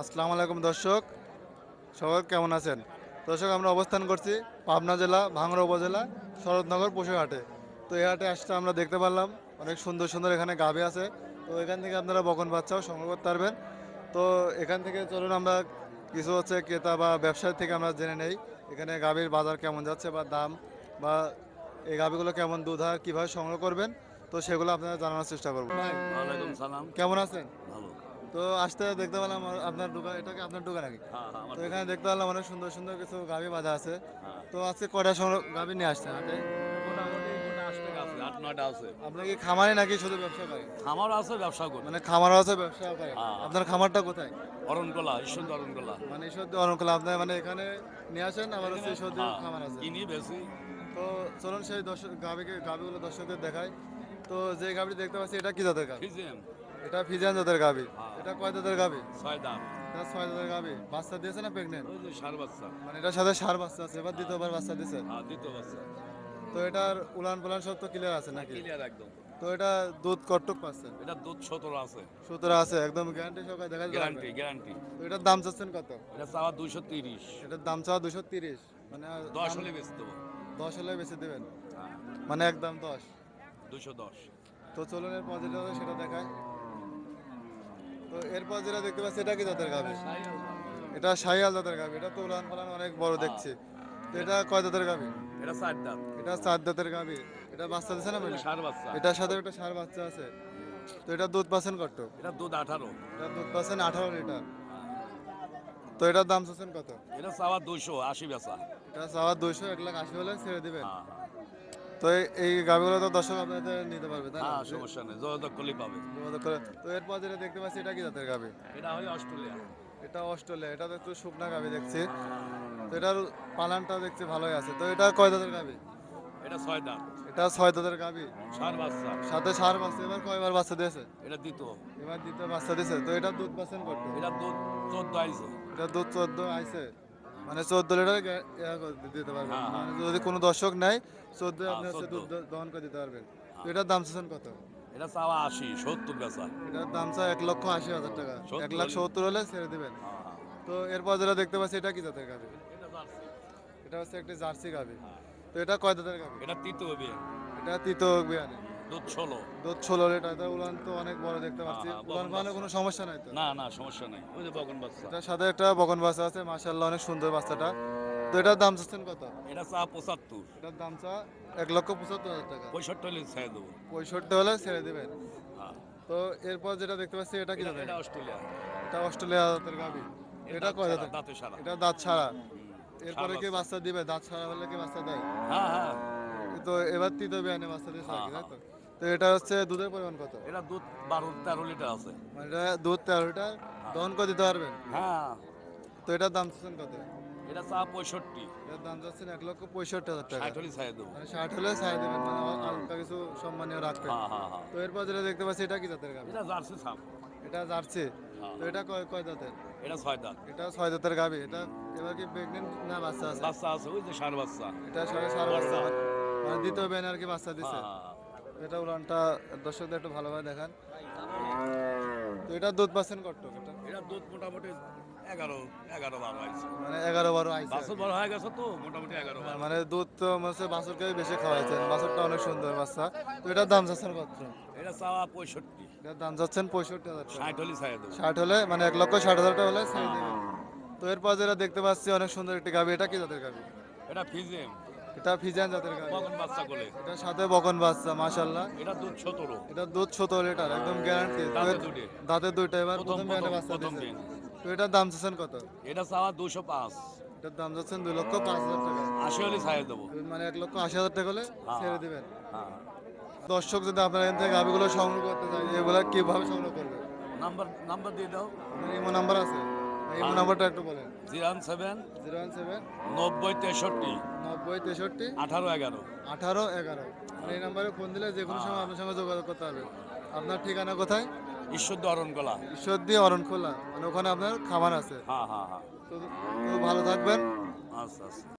আসসালামু আলাইকুম দর্শক। সবাই কেমন আছেন? দর্শক আমরা অবস্থান করছি পাবনা জেলা ভাঙড়া উপজেলা শরৎনগর পশুহাটে তো এই হাটে আসতে আমরা দেখতে পারলাম অনেক সুন্দর সুন্দর এখানে গাভী আছে। তো এখান থেকে আপনারা বকন বাচ্চাও সংগ্রহ করতে পারবেন। তো এখান থেকে চলুন আমরা কিছু হচ্ছে ক্রেতা বা ব্যবসায়ী থেকে আমরা জেনে নেই এখানে গাভীর বাজার কেমন যাচ্ছে বা দাম বা এই গাভীগুলো কেমন দুধ আর কীভাবে সংগ্রহ করবেন। তো সেগুলো আপনারা জানানোর চেষ্টা করব। কেমন আছেন? ভালো। তো আসতে দেখতে পেলাম আপনার দোকান এটাকে আপনার দোকান হ্যাঁ হ্যাঁ আমার তো এখানে দেখতে পেলাম অনেক সুন্দর সুন্দর কিছু গাভী বাঁধা আছে। হ্যাঁ। তো আজকে কয়টা সময় গাভী নিয়ে হাটে আপনার কি খামারে নাকি শুধু ব্যবসা আছে ব্যবসা করি। মানে আছে। আপনার খামারটা কোথায়? অরণকলা ঈশ্বর অরণকলা। মানে সত্যি অরণকলা আপনার মানে এখানে নিয়ে আসেন হচ্ছে হ্যাঁ, খামার আছে? কিনি বেশি তো চলুন সেই দর্শক গাভীকে গাভীগুলো দর্শকদের দেখায় তো যে গাভীটি দেখতে পাচ্ছি এটা কি জাতের গাভী? এটা ফিজিয়ান জাতের হ্যাঁ। এটা কয় জাতের গাভী ছয় দাম এটা ছয় জাতের গাভী বাচ্চা দিয়েছে না প্রেগনেন্ট ওই যে সার বাচ্চা। মানে এটার সাথে সার বাচ্চা আছে এবার দ্বিতীয়বার বাচ্চা দিয়েছে? হ্যাঁ দ্বিতীয় বাচ্চা। তো এটার উলান পুলান সব তো ক্লিয়ার আছে নাকি? ক্লিয়ার একদম। তো এটা দুধ কটুক পাচ্ছেন এটা দুধ সতেরো আছে। সতেরো আছে একদম গ্যারান্টি সহকারে দেখা গ্যারান্টি যাবে গ্যারান্টি তো এটার দাম চাচ্ছেন কত? এটা চাওয়া দুইশো তিরিশ। এটার দাম চাওয়া দুশো তিরিশ। মানে আর দশ দাম- হলে বেশি দেবো দশ হলে বেশি দেবেন? হ্যাঁ। মানে একদম দশ? দুইশো দশ। তো চলুন এরপর যেটা হবে সেটা দেখায় তো এরপর যেটা দেখতে পাচ্ছি এটা কি জাতের গাভি? এটা শাহিয়াল জাতের গাভি। এটা তো উলান পালান অনেক বড় দেখছি। তো এটা কয় জাতের গাভি? এটা চার এটা চার গাভি। এটা বাচ্চা দিচ্ছে না? সার বাচ্চা। এটার সাথে একটা সার বাচ্চা আছে। তো এটা দুধ পাচ্ছেন কত? এটা দুধ আঠারো। এটা দুধ পাচ্ছেন আঠারো লিটার। তো এটার দাম চাচ্ছেন কত? এটা চাওয়া দুইশো আশি বেচা। এটা চাওয়া দুইশো এক লাখ আশি হলে ছেড়ে দিবেন। হ্যাঁ। তো এই- গাভিগুলো তো দর্শক আপনাদের নিতে পারবে তাই না? হ্যাঁ সমস্যা নেই যোগাযোগ করলেই পাবে। যোগাযোগ করে তো এরপর যেটা দেখতে পাচ্ছি এটা কি জাতের গাভি? এটা হয় অস্ট্রেলিয়া। এটা অস্ট্রেলিয়া এটা তো একটু শুকনা গাভি দেখছি। তো এটার পালানটা দেখছি ভালোই আছে। তো এটা কয় দাঁতের গাভি? এটা ছয় এটা ছয় দাঁতের গাভি? সার বাচ্চা। সাথে সার বাচ্চা এবার কয়বার বাচ্চা দিয়েছে? এটা দ্বিতীয়। এবার দ্বিতীয় বাচ্চা দিয়েছে। তো এটা দুধ পাচ্ছেন করতে এটা দুধ চোদ্দ আইছে। এটা দুধ চোদ্দ আইছে। মানে চোদ্দ লিটার দিতে পারবেন। হ্যাঁ, হ্যাঁ। মানে যদি কোনো দর্শক নেয় চোদ্দ হ্যাঁ, আপনি হচ্ছে দুধ দহন করে দিতে পারবেন। এটার দাম চাচ্ছেন কত? এটা চাওয়া আশি সত্তর বেচা। এটার দাম চাই এক লক্ষ আশি হাজার টাকা। এক লাখ সত্তর হলে ছেড়ে দিবেন। তো এরপর যেটা দেখতে পাচ্ছি এটা কি জাতের গাভি? এটা হচ্ছে একটি জার্সি গাভি। তো এটা কয় দাঁতের গাভি? এটা তৃতীয় বিয়ে এটা তৃতীয় বিয়ানে। দুধ ষোলো। দুধ ষোলো লিটার এটা উলান তো অনেক বড় দেখতে পাচ্ছি। হ্যাঁ, উলান বকন পানে কোনো সমস্যা নাই তো? না না সমস্যা নেই। ওই যে বগন বাচ্চা এটার সাথে একটা বকন বাচ্চা আছে মাশাল্লাহ অনেক সুন্দর বাচ্চাটা। তো এটার দাম চাচ্ছেন কত? এটা চা পঁচাত্তর। এটার দাম চা এক লক্ষ পঁচাত্তর হাজার টাকা। পঁয়ষট্টি হলে ছেড়ে দেবো। পঁয়ষট্টি হলে ছেড়ে দিবেন? হ্যাঁ। তো এরপর যেটা দেখতে পাচ্ছি এটা কি এটা- অস্ট্রেলিয়া। এটা অস্ট্রেলিয়া জাতের গাভি। এটা কয় দাঁতে সারা এটা দাঁত ছাড়া। এরপরে কি বাচ্চা। দিবে? দাঁত ছাড়া হলে কি বাচ্চা দেয়? হ্যাঁ হ্যাঁ। তো এবার তৃতীয় বিয়ানে বাচ্চা কি, হ্যাঁ, তাই তো? তো এটা হচ্ছে দুধের পরিমাণ কত? এটা দুধ বারো তেরো লিটার আছে। মানে এটা দুধ তেরো লিটার দহন করে দিতে পারবেন? হ্যাঁ। তো এটার দাম চাচ্ছেন কত? এটা চা পঁয়ষট্টি। এটার দাম চাচ্ছেন এক লক্ষ পঁয়ষট্টি হাজার টাকা। ষাট হলে ছেড়ে দেবো। মানে ষাট হলে ছাড় দেবেন মানে হালকা কিছু সম্মানীয় রাখবেন। হ্যাঁ হ্যাঁ হ্যাঁ। তো এরপর যেটা দেখতে পাচ্ছি এটা কি জাতের গাভি এটা জার্সি সাপ। এটা জার্সি। তো এটা কয় কয় এটা ছয় দাঁত। এটা ছয় গাভি এটা এবার কি প্রেগনেন্ট না বাচ্চা আছে? বাচ্চা আছে ওই যে সার বাচ্চা। এটা সার বাচ্চা। মানে দ্বিতীয় বেন আর কি বাচ্চা দিছে। এটা উলানটা দর্শকদের একটু ভালোভাবে দেখান। তো এটা দুধ পাচ্ছেন কত এটা? এটা দুধ মোটামুটি এগারো এগারো বারো মানে এগারো বারো বাছুর বড় হয়ে গেছে তো মোটামুটি এগারো বারো। মানে দুধ তো হচ্ছে বাছুরকে বেশি খাওয়াইছেন। বাছুরটা অনেক সুন্দর বাচ্চা। তো এটার দাম চাচ্ছেন কত? এটা চাওয়া পঁয়ষট্টি। এটার দাম চাচ্ছেন পঁয়ষট্টি হাজার ষাট হলে ছেড়ে দেবো। ষাট হলে মানে এক লক্ষ ষাট হাজার টাকা হলে ছেড়ে দেবেন। তো এরপর যেটা দেখতে পাচ্ছি অনেক সুন্দর একটি গাভি। এটা কি জাতের গাভি? এটা ফিজিএম এটা ফিজান জাতের গাভি বগন বাচ্চা কোলে। এটার সাথে বকন বাচ্চা মাশাল্লাহ এটা দুধ এটা দুধ লিটার একদম গ্যারান্টি দাঁতে দুটে। এবার প্রথম বাচ্চা দিয়েছে। তো এটার দাম চাচ্ছেন কত? এটা চাওয়া দুশো পাঁচ। এটার দাম যাচ্ছেন দুই লক্ষ পাঁচ হাজার টাকা। আশি হলে ছেড়ে দেবো। মানে এক লক্ষ আশি হাজার টাকা হলে ছেড়ে দিবেন। হ্যাঁ। দর্শক যদি আপনার এখান থেকে গাভিগুলো সংগ্রহ করতে চায় এগুলো কীভাবে সংগ্রহ করবে? নাম্বার নাম্বার দিয়ে দাও। ইমো নাম্বার আছে? ইমো নাম্বারটা একটু বলেন। Zero seven zero one seven নব্বই তেষট্টি নব্বই তেষট্টি আঠারো এগারো। আঠারো এগারো। এই নাম্বারে ফোন দিলে যে কোনো সময় আপনার সঙ্গে যোগাযোগ করতে হবে। আপনার ঠিকানা কোথায়? ঈশ্বর অরণকোলা। কলা ঈশ্বরদী অরণকোলা। মানে ওখানে আপনার খাবার আছে। হ্যাঁ হ্যাঁ হ্যাঁ। তো ভালো থাকবেন। আচ্ছা আচ্ছা।